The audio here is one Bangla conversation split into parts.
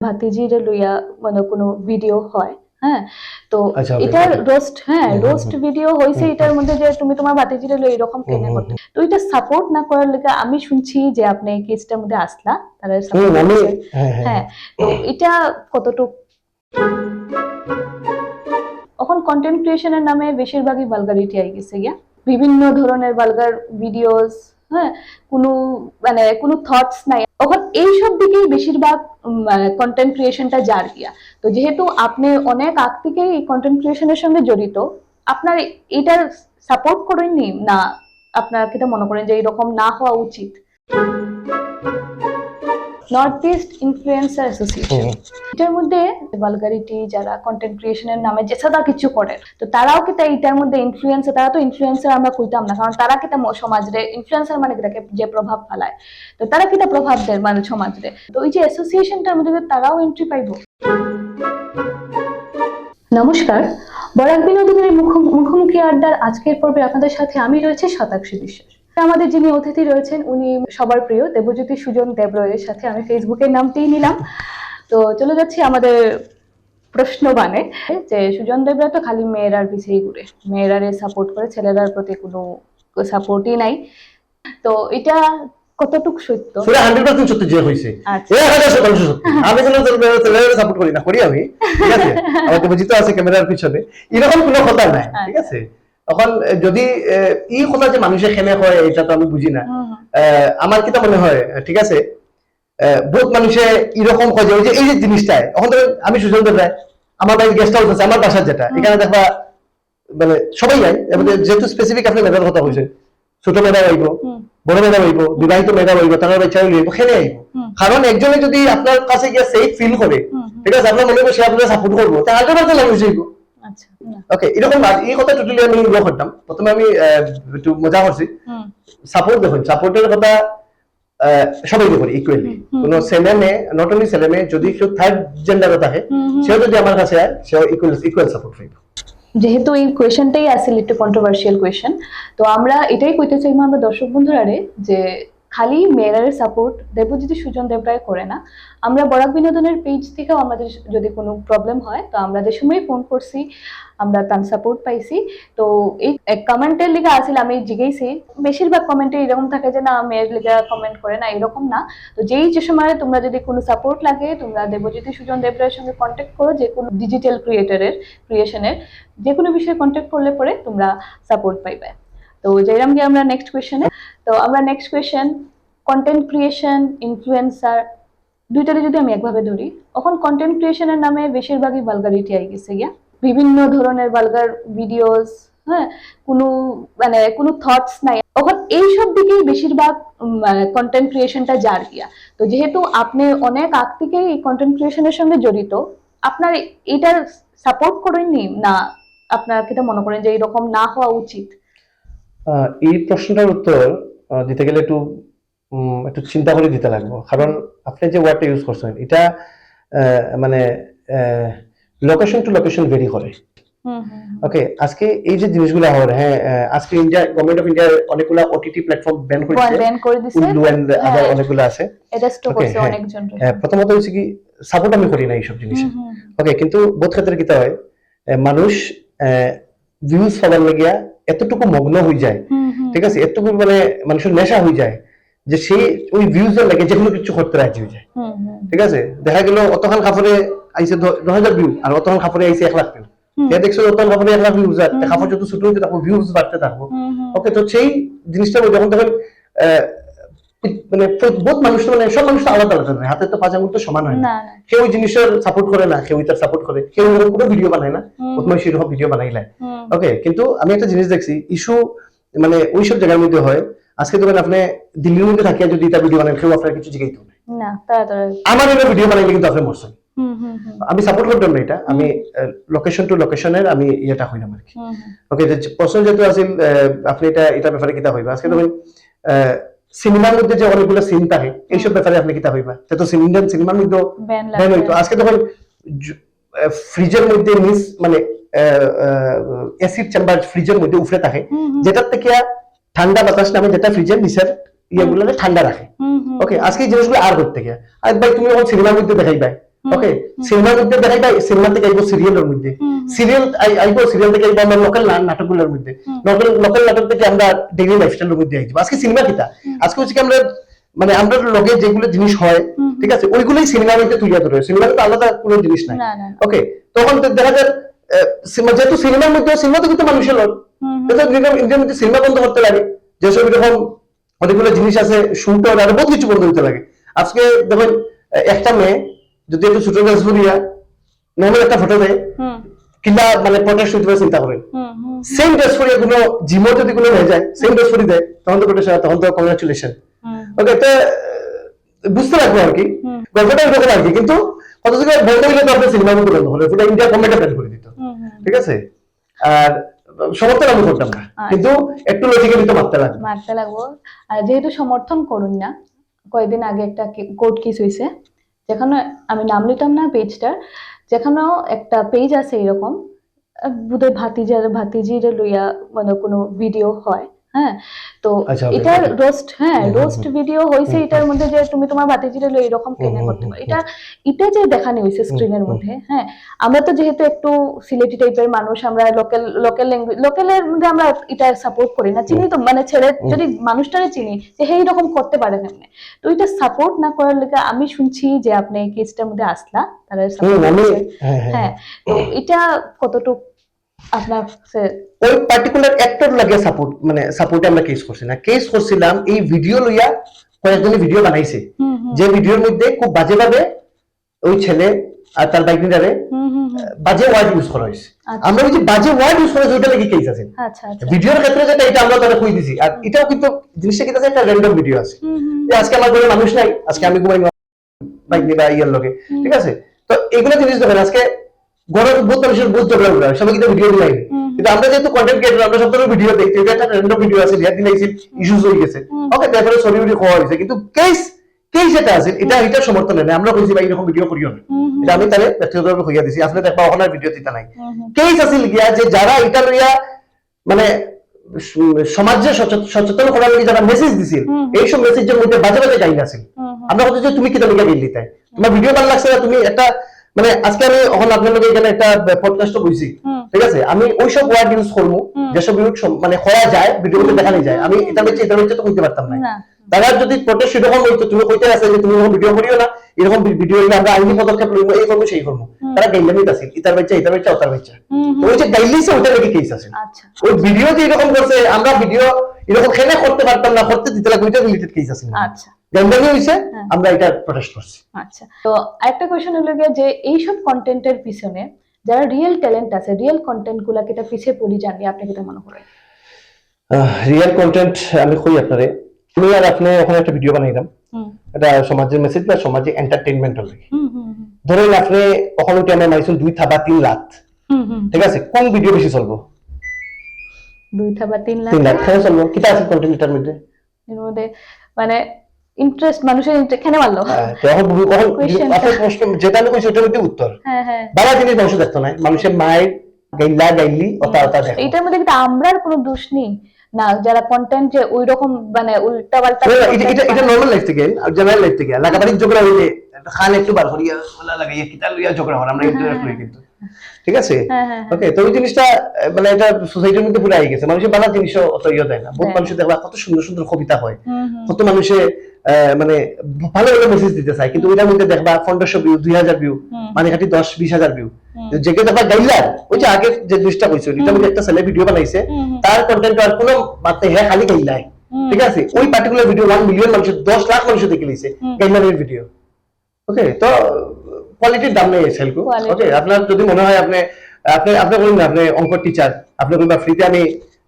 ভাতিজির লইয়া মানে কোনো ভিডিও হয় হ্যাঁ? তো আচ্ছা, okay, এটার রোস্ট হ্যাঁ হুম, হুম, রোস্ট ভিডিও হয়েছে এটার মধ্যে যে তুমি তোমার ভাতিজিরে লই এরকম কেন করতে। তো এটা সাপোর্ট না করার লেগে আমি শুনছি যে আপনি এই কেসটার মধ্যে আসলা তারা। হ্যাঁ হ্যাঁ হ্যাঁ তো এটা কতটুক? এখন কন্টেন্ট ক্রিয়েশনের নামে বেশিরভাগই ভালগারিটি আই গেছে গিয়া। বিভিন্ন ধরনের ভালগার ভিডিওস হ্যাঁ কোনো মানে কোনো থটস নাই। এখন এইসব দিকেই বেশিরভাগ কন্টেন্ট ক্রিয়েশনটা যার গিয়া তো যেহেতু আপনি অনেক আগ থেকে এই কন্টেন্ট ক্রিয়েশনের সঙ্গে জড়িত, আপনার এটার সাপোর্ট করেননি না আপনার কিটা মনে করেন যে এরকম না হওয়া উচিত। নর্থ ইস্ট ইনফ্লুয়েন্সার অ্যাসোসিয়েশন এটার মধ্যে ভালগারিটি যারা কন্টেন্ট ক্রিয়েশনের নামে যে সাদা কিছু করে তো তারাও কি তাই এটার মধ্যে ইনফ্লুয়েন্সার তারা তো ইনফ্লুয়েন্সার আমরা কইতাম না কারণ তারা কিতা সমাজরে ইনফ্লুয়েন্সার মানে কিতাকে যে প্রভাব ফেলায়? তো তারা কিতা প্রভাব দেয় মানে সমাজরে? তো ওই যে অ্যাসোসিয়েশনটার মধ্যে তারাও এন্ট্রি পাইবো। নমস্কার। বরাক বিনোদনের মুখো- মুখোমুখি আড্ডার আজকের পর্বে আপনাদের সাথে আমি রয়েছে শতাক্ষী বিশ্বাস। আমাদের যিনি অতিথি রয়েছেন উনি সবার প্রিয় দেবজ্যোতি সুজন দেবরয়ের সাথে আমি ফেসবুকের নামটিই নিলাম। তো চলে যাচ্ছি আমাদের প্রশ্ন বানে যে সুজন দেবরা তো খালি মেয়েরার পিছিয়েই ঘুরে। মেয়েরারে সাপোর্ট করে ছেলেরার প্রতি কোনো সাপোর্টই নাই। তো এটা কতটুকু সত্য? সেটা হান্ড্রেড পার্সেন্ট সত্যি যে হয়েছে আচ্ছা। শতাংশ সত্যি। আমি কোনো সাপোর্ট করি না করি আমি ঠিক আছে? আমার আছে ক্যামেরার পিছনে। এরকম কোনো কথা নাই ঠিক আছে? এখন যদি এই কথা যে মানুষের খেলে হয় এটা তো আমি বুঝি না। আমার কিতা মনে হয় ঠিক আছে বহুত মানুষে এরকম হয় যে এই যে জিনিসটা এখন ধরেন আমি দেব রায় আমার বাড়ির গেস্ট হাউস আছে আমার বাসার যেটা এখানে দেখবা মানে সবাই যায় এবারে যেহেতু স্পেসিফিক আপনি মেয়েদের কথা কইছেন ছোট মেয়েরা আইব। বড় মেয়েরা আইব বিবাহিত মেয়েরা আইব তারা বাচ্চা আইব খেলে আইব। কারণ একজনে যদি আপনার কাছে গিয়ে সেফ ফিল করে। ঠিক আছে আপনার মনে করে সে আপনার সাপোর্ট করব তা আগে বাড়তে লাগবে না। ওকে এরকম এই কথা টোটালি আমি ইয়ে করতাম প্রথমে আমি একটু মজা করছি। সাপোর্ট দেখুন সাপোর্টের কথা করি ইকুয়ালি কোন ছেলে মেয়ে নট অনলি ছেলে মেয়ে যদি কেউ থার্ড জেন্ডারে থাকে। সেও যদি আমার কাছে আয় সেও ইকুয়াল ইকুয়াল সাপোর্ট পাইব। যেহেতু এই কোয়েশনটাই আসলে একটু কন্ট্রোভার্সিয়াল কোয়েশন তো আমরা এটাই কইতে চাইব আমরা দর্শক বন্ধুরারে যে খালি মেয়েরারের সাপোর্ট দেবজ্যোতি সুজন দেবরায় করে না। আমরা বরাক বিনোদনের পেজ থেকেও আমাদের যদি কোনো প্রবলেম হয়, তো আমরা যে সময় ফোন করছি, আমরা তার সাপোর্ট পাইছি। তো এই কমেন্টের লিগে আসিল, আমি জিজ্ঞেসি বেশিরভাগ কমেন্টে এরকম থাকে যে, না, মেয়ের লিগে কমেন্ট করে না, এরকম না। তো যেই যে সময় তোমরা যদি কোনো সাপোর্ট লাগে, তোমরা দেবজ্যোতি সুজন দেবরায়ের সঙ্গে কন্ট্যাক্ট করো, যে কোনো ডিজিটাল ক্রিয়েটারের ক্রিয়েশনের যে কোনো বিষয়ে কন্ট্যাক্ট করলে পরে তোমরা সাপোর্ট পাইবে। তো যেরকম গিয়ে আমরা নেক্সট কোয়েশনে তো আমরা next question content creation influencer দুইটারে যদি আমি একভাবে ধরি, এখন কন্টেন্ট ক্রিয়েশনের নামে বেশিরভাগই ভালগারিটি আই গেছে গিয়া। বিভিন্ন ধরনের ভালগার ভিডিওস হ্যাঁ কোনো মানে কোনো থটস নাই। এখন এইসব দিকেই বেশিরভাগ কন্টেন্ট ক্রিয়েশনটা যার গিয়া। তো যেহেতু আপনি অনেক আগ থেকে এই কন্টেন্ট ক্রিয়েশনের সঙ্গে জড়িত, আপনার এটার সাপোর্ট করেননি না আপনার কিটা মনে করেন যে এরকম না হওয়া উচিত। এই প্রশ্নটার উত্তর দিতে গেলে একটু একটু চিন্তা করে দিতে লাগবে। কারণ আপনি যে ওয়ার্ডটা ইউজ করছেন এটা মানে লোকেশন টু লোকেশন ভেরি করে। ওকে আজকে এই যে জিনিসগুলো হয় হ্যাঁ আজকে ইন্ডিয়া গভর্নমেন্ট অফ ইন্ডিয়ার অনেকগুলো ওটিটি প্ল্যাটফর্ম ব্যান করে দিচ্ছে ব্যান করে দিছে। উল্লু এন্ড আদার হ্যাঁ। অনেকগুলো আছে। Okay, করছে হ্যাঁ। অনেকজন প্রথমত হচ্ছে কি সাপোর্ট আমি করি না এইসব জিনিসে। ওকে কিন্তু বোধ ক্ষেত্রে কিতা হয় মানুষ ভিউজ পাবার লাগিয়া এতটুকু মগ্ন হয়ে যায়। ঠিক আছে? এতটুকু মানে মানুষের নেশা হয়ে যায় যে সে ওই ভিউজের লাগে যে কোনো কিছু করতে রাজি হয়ে যায়। ঠিক আছে? দেখা গেল অতখান কাপড়ে আইসে দশ হাজার ভিউ আর অতখান কাপড়ে আইসে এক লাখ ভিউ দেখছ অতখান কাপড়ে এক লাখ ভিউজ। কাপড় যত ছোট হইতে থাকব ভিউজ বাড়তে থাকব। ওকে তো সেই জিনিসটা যখন তখন আহ, মানে বহুত মানুষ মানে সব মানুষ তো আলাদা আলাদা। হাতের তো পাঁচ আঙুল তো সমান হয় না। কেউ ওই জিনিসের সাপোর্ট করে না কেউ তার সাপোর্ট করে কেউ এরকম কোনো ভিডিও বানায় না সেরকম ভিডিও বানাইলে ওকে কিন্তু আমি একটা জিনিস দেখছি ইস্যু মানে ওইসব জায়গার মধ্যে হয় আজকে ধরেন আপনি দিল্লির মধ্যে থাকিয়া যদি এটা ভিডিও বানান কেউ আপনার কিছু জিজ্ঞাসা না। না আমার এটা ভিডিও বানাইলে কিন্তু আপনি মরছেন। আমি সাপোর্ট করতাম না এটা আমি লোকেশন টু লোকেশনের আমি ইয়েটা হইলাম আর কি। ওকে প্রশ্ন যেহেতু আহ, আপনি এটা এটা ব্যাপারে কিতা হইবা? আজকে ধরেন সিনেমার মধ্যে যে অনেকগুলো সিন থাকে এইসব ব্যাপারে আপনি কিতা হইবা। তো ইন্ডিয়ান সিনেমার মধ্যে ব্যান হইতো। আজকে তখন ফ্রিজের মধ্যে মিস মানে এসিড চেম্বার ফ্রিজের মধ্যে উফরে থাকে যেটার থেকে ঠান্ডা বাতাস নামে যেটা ফ্রিজের নিচের ইয়েগুলো ঠান্ডা রাখে। ওকে আজকে এই জিনিসগুলো আর করতে গিয়ে। আর ভাই তুমি যখন সিনেমার মধ্যে দেখাইবা হুম, ওকে সিনেমার মধ্যে দেখাই সিনেমা থেকে আইবো সিরিয়ালের মধ্যে। সিরিয়াল আইবো সিরিয়াল থেকে আইবো আমরা লোকাল নাটকগুলোর মধ্যে। লোকাল লোকাল নাটক থেকে আমরা ডেইলি লাইফস্টাইলের মধ্যে আজকে সিনেমা কিতা? আজকে হচ্ছে আমরা মানে আমরা লগে যেগুলো জিনিস হয় ঠিক আছে ওইগুলোই সিনেমার মধ্যে তুলিয়া ধরে। সিনেমাতে তো আলাদা কোনো জিনিস নাই। ওকে তখন দেখা যায় যেহেতু সিনেমার মধ্যে সিনেমা তো কিন্তু মানুষের তো ইন্ডিয়ার মধ্যে সিনেমা বন্ধ করতে লাগে। যেসব এরকম অনেকগুলো জিনিস আছে শুট আর বহুত কিছু বন্ধ করতে লাগে। আজকে দেখেন একটা মেয়ে যদি একটু ছোট ড্রেস পরিয়া নর্মাল একটা ফটো দেয় কিংবা মানে প্রোটেস্ট হইতে পারে চিন্তা করেন সেম ড্রেস পরিয়া কোনো জিমও যদি কোনো হয়ে যায় সেম ড্রেস পরি দেয় তখন তো প্রোটেস্ট তখন তো কংগ্রাচুলেশন ওকে তো বুঝতে লাগবো আর কি? গল্পটা এরকম আর কি কিন্তু কত জায়গায় বন্ধ হইলে তো আপনার সিনেমা বন্ধ হলো পুরো ইন্ডিয়া গভর্নমেন্ট ব্যান করে দিত। ঠিক আছে? আর সমর্থন আমি করতাম না আচ্ছা। কিন্তু একটু লজিক্যালি তো মারতে লাগবে। মারতে লাগবো। আর যেহেতু সমর্থন করুন না কয়েকদিন আগে একটা কোর্ট কেস হয়েছে যেখানে আমি নাম নিতাম না পেজটার, যেখানেও একটা পেজ আছে এরকম বোধহয় ভাতিজার, ভাতিজির লইয়া মানে কোনো ভিডিও হয়। হ্যাঁ? তো আচ্ছা, এটার রোস্ট হ্যাঁ রোস্ট ভিডিও হয়েছে এটার মধ্যে যে তুমি তোমার ভাতিজিরে লই এরকম কেন করতে পারো। এটা এটা যে দেখানো হয়েছে স্ক্রিনের মধ্যে হ্যাঁ আমরা তো যেহেতু একটু সিলেটি টাইপের মানুষ আমরা লোকাল লোকাল ল্যাঙ্গুয়েজ লোকালের মধ্যে আমরা এটা সাপোর্ট করি না চিনি তো মানে হুম। যদি মানুষটারে চিনি যে হে এরকম করতে পারে কেমনে তো এটা সাপোর্ট না করার লেগে আমি শুনছি যে আপনি কেসটার মধ্যে আসলা তারা করছে। হ্যাঁ হ্যাঁ। হ্যাঁ তো এটা কতটুকু আপনার ওই পার্টিকুলার অ্যাক্টর লাগে সাপোর্ট মানে সাপোর্টে আমরা কেস করছি না। কেস করছিলাম এই ভিডিও লইয়া কয়েকজনে ভিডিও বানাইছে। যে ভিডিওর মধ্যে খুব ওই ছেলে আর তার। বাজে ওয়ার্ড ইউজ করা হয়েছে। আচ্ছা। আমরা ওই যে বাজে ওয়ার্ড ইউজ করেছি ওইটা লেগে কেস আছে? আচ্ছা আচ্ছা। ভিডিওর ক্ষেত্রে যেটা এটা আমরা তারা কই দিছি। আর এটাও কিন্তু জিনিসটা কি আছে একটা র্যান্ডম ভিডিও আছে। যে আজকে আমার ঘরে মানুষ নাই আজকে আমি ঘুমাই বাইক নিয়ে বা ইয়ার লগে। ঠিক আছে? তো এগুলো জিনিস দেখেন আজকে সবাই কিন্তু ভিডিও কিন্তু আমরা যেহেতু কন্টেন্ট ক্রিয়েটর আমরা সব ধরনের ভিডিও দেখছি এটা একটা র্যান্ডম ভিডিও আছে রিয়া দিলাইছি ইস্যুস হয়ে গেছে। ওকে তারপরে সরি ভিডিও খাওয়া হয়েছে কিন্তু কেস কেস যেটা আছে এটা এটা সমর্থন নেই। আমরা কইছি ভাই এরকম ভিডিও করিও না। হুম হুম। এটা আমি তাহলে ব্যক্তিগতভাবে হইয়া দিছি। আপনি দেখবা ওখানে ভিডিও দিতে নাই। কেস আছিল গিয়া যে যারা এটা লইয়া মানে সমাজে সচেত- সচেতন করার লাগি যারা মেসেজ দিছিল। এইসব মেসেজের মধ্যে বাজে বাজে গাইল আছে। আমরা হচ্ছে যে তুমি কি তালিকা গেলি তাই তোমার ভিডিও ভালো লাগছে না? তুমি একটা মানে আজকে আমি এখন আপনার লগে এখানে একটা পডকাস্টও বইছি। হুম। ঠিক আছে? আমি ওইসব ওয়ার্ড ইউজ করব। যেসব ইউজ মানে করা যায় ভিডিওতে দেখানো যায়। আমি এটা হচ্ছে এটা হচ্ছে তো কইতে পারতাম না। তারা যদি প্রোটেস্ট এরকম হইতো তুমি কইতে আছে যে তুমি এরকম ভিডিও করিও না এরকম ভিডিও হইলে আমরা আইনি পদক্ষেপ লইব এই করব সেই করব। তারা গাইলামিত আছে ইতার বাচ্চা ইতার বাচ্চা ওতার বাচ্চা। তো ওই যে গাইলিছে ওটা লেগে কেস আছে। আচ্ছা। ওই ভিডিও যে এরকম করছে আমরা ভিডিও এরকম খেলে করতে পারতাম না করতে দিতে লাগবে ওইটা রিলেটেড কেস আছে। আচ্ছা। গাইলামি হইছে হ্যাঁ। আমরা এটা প্রোটেস্ট করছি। আচ্ছা তো আরেকটা কোয়েশ্চেন হলো যে এইসব কন্টেন্টের পিছনে যারা রিয়েল ট্যালেন্ট আছে রিয়েল কন্টেন্ট গুলাকে এটা পিছিয়ে পড়ি জানি আপনি কিটা মনে করেন? রিয়েল কন্টেন্ট আমি কই আপনারে? আমি আর আপনি ওখানে একটা ভিডিও বানাইলাম। এটা সমাজের মেসেজ বা সমাজে এন্টারটেইনমেন্ট লাগে হুম হুম হুম। ধরেন আপনি ওখানে আমার মাইছুন দুই থাবা তিন লাখ? হুম হুম। ঠিক আছে কোন ভিডিও বেশি চলবো? দুই থাবা তিন লাখ? তিন লাখ চলবো। কিতা আছে কন্টেন্ট এটার মধ্যে? এর মধ্যে মানে ইন্টারেস্ট মানুষের interest- কেন মারলো হ্যাঁ, তো এখন Question টা। আপনার প্রশ্ন যেটা আমি কইছি ওটার মধ্যে উত্তর। হ্যাঁ হ্যাঁ। বাবা জিনিস মানুষ দেখতো না মানুষের মায়ের গাইলা গাইলি ওতা ওতা দেখো এইটার মধ্যে কিন্তু আমরার কোনো দোষ নেই। না যারা কন্টেন্ট যে ওই রকম মানে উল্টা পাল্টা এটা এটা এটা নর্মাল লাইফ থেকে আর জেনারেল লাইফ থেকে। লাগাবাড়ি ঝগড়া হইলে খান একটু বার করিয়া লাগাইয়া কিতা লইয়া ঝগড়া হয় আমরা ইন্টারেস্ট লই কিন্তু। ঠিক আছে? হ্যাঁ হ্যাঁ হ্যাঁ। ওকে তো ওই জিনিসটা মানে এটা সোসাইটির মধ্যে পুরো আই গেছে। মানুষের বালা জিনিসও অত ইয়ে দেয় না। বহুত হ্যাঁ। মানুষের দেখবা কত সুন্দর সুন্দর কবিতা হয়। কত মানুষে মানে ভালো ভালো মেসেজ দিতে চায়। কিন্তু ওইটার মধ্যে দেখবা পনেরোশো ভিউ দুই হাজার ভিউ মানে খাটি দশ বিশ হাজার ভিউ। যেকে দেখবা গাইলার ওই যে আগে যে জিনিসটা কইছিল এটার মধ্যে একটা ছেলে ভিডিও বানাইছে। তার কন্টেন্ট আর কোনো মাত্রে হ্যাঁ খালি গাইলাই হুম। ঠিক আছে? ওই পার্টিকুলার ভিডিও ওয়ান মিলিয়ন মানুষের দশ লাখ মানুষের দেখে হুম। গাইলারের ভিডিও ওকে তো কোয়ালিটির দাম নেই সেলকু। ওকে আপনার যদি মনে হয় আপনি আপনি আপনি বলুন না আপনি অঙ্ক টিচার আপনি বলবেন ফ্রিতে আমি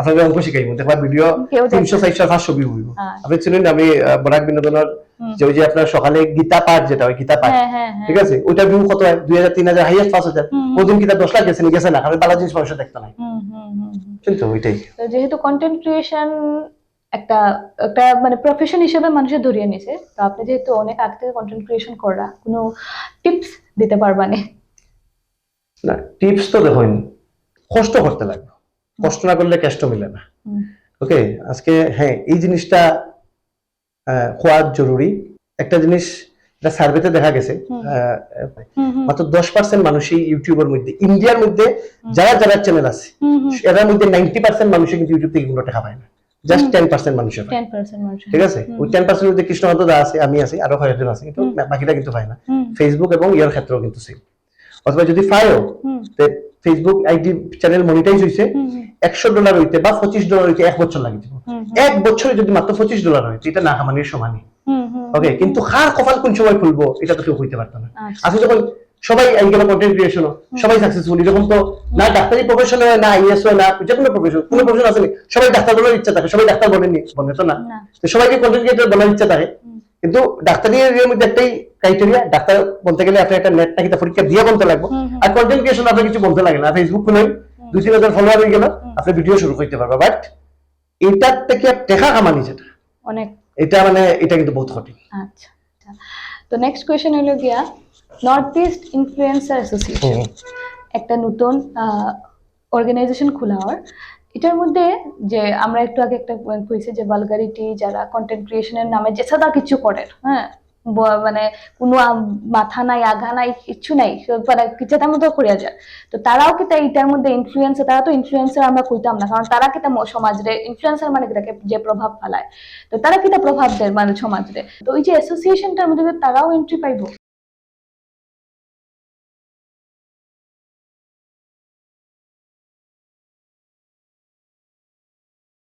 আপনাকে অঙ্ক শিখাইব। দেখবা ভিডিও। তিনশো চারশো পাঁচশো ভিউ হইব। হ্যাঁ। আপনি চিনেন না, আমি বরাক বিনোদনের যে ওই যে আপনার সকালে গীতা পাঠ যেটা ওই গীতা পাঠ। হ্যাঁ হ্যাঁ ঠিক আছে? ওইটা ভিউ কত হয়? দুই হাজার তিন হাজার হাইয়েস্ট পাঁচ হাজার। ওদিন কিতা দশ লাখ গেছে? নি গেছে না কারণ বালা জিনিস মানুষের দেখতে নাই। হুম হুম হুম হুম। কিন্তু ওইটাই। তো যেহেতু কন্টেন্ট ক্রিয়েশন একটা একটা মানে প্রফেশন হিসেবে মানুষের ধরিয়ে নিছে। তো আপনি যেহেতু অনেক আগ থেকে কন্টেন্ট ক্রিয়েশন করা কোনো টিপস দিতে পারবানে না? টিপস তো দেখুন কষ্ট করতে লাগবে। কষ্ট না করলে কেষ্ট মিলে না। ওকে আজকে হ্যাঁ এই জিনিসটা হওয়া জরুরি। একটা জিনিস এটা সার্ভেতে দেখা গেছে মাত্র দশ পার্সেন্ট মানুষই ইউটিউবের মধ্যে ইন্ডিয়ার মধ্যে যারা যারা চ্যানেল আছে। এর মধ্যে নাইনটি পার্সেন্ট মানুষই কিন্তু ইউটিউব থেকে কোনো টাকা পায় না। জাস্ট টেন পার্সেন্ট মানুষের পায় 10% মানুষ। ঠিক আছে? ওই টেন পার্সেন্ট মধ্যে কৃষ্ণকান্ত দা আছে আমি আছি আরও কয়েকজন আছে কিন্তু বাকিটা কিন্তু পায় না। ফেসবুক এবং ইয়ার ক্ষেত্রেও কিন্তু সেম অথবা যদি পায়ও ফেসবুক আইডি চ্যানেল মনিটাইজ হুম, একশো ডলার হইতে বা পঁচিশ ডলার হইতে এক বছর লাগে এক বছরে যদি মাত্র পঁচিশ ডলার হয় এটা না কামানির সমানই ওকে কিন্তু কার কপাল কোন সময় খুলবো এটা তো কেউ হইতে পারতো না। আচ্ছা। আসলে যখন সবাই গেল কন্টেন্ট ক্রিয়েশন সবাই সাকসেসফুল এরকম তো না ডাক্তারি প্রফেশন হয় না আইএস হয় না যে কোনো প্রফেশন কোনো প্রফেশন আছে নি? সবাই ডাক্তার বলার ইচ্ছা থাকে সবাই ডাক্তার বলেনি বলে তো না। তো সবাইকে কন্টেন্ট ক্রিয়েটর বলার ইচ্ছা থাকে। কিন্তু ডাক্তারি এর মধ্যে একটাই ক্রাইটেরিয়া ডাক্তার বলতে গেলে আপনি একটা নেট নাকি পরীক্ষা দিয়ে বলতে লাগবে। আর কন্টেন্ট ক্রিয়েশন আপনার কিছু বলতে লাগে না। ফেসবুক খুলেন দুই তিন হাজার ফলোয়ার হয়ে গেল আপনি ভিডিও শুরু করতে পারবে। বাট এটার থেকে টেকা কামানি যেটা অনেক। এটা মানে এটা কিন্তু বহুত কঠিন। আচ্ছা আচ্ছা। তো নেক্সট কোয়েশ্চেন হলো গিয়া নর্থ ইস্ট ইনফ্লুয়েন্সার অ্যাসোসিয়েশন একটা নতুন অর্গানাইজেশন খোলা হওয়ার এটার মধ্যে যে আমরা একটু আগে একটা কইছি যে ভালগারিটি যারা কন্টেন্ট ক্রিয়েশনের নামে যে সাদা কিছু করে হ্যাঁ? মানে কোনো মাথা নাই আগা নাই কিচ্ছু নাই মানে কিছু তার মতো করিয়া যায়। তো তারাও কি তাই এটার মধ্যে ইনফ্লুয়েন্সার তারা তো ইনফ্লুয়েন্সার আমরা কইতাম না কারণ তারা কিতা সমাজরে ইনফ্লুয়েন্সার মানে কিতাকে যে প্রভাব ফেলায়? তো তারা কিতা প্রভাব দেয় মানে সমাজরে? তো ওই যে অ্যাসোসিয়েশনটার মধ্যে তারাও এন্ট্রি পাইবো।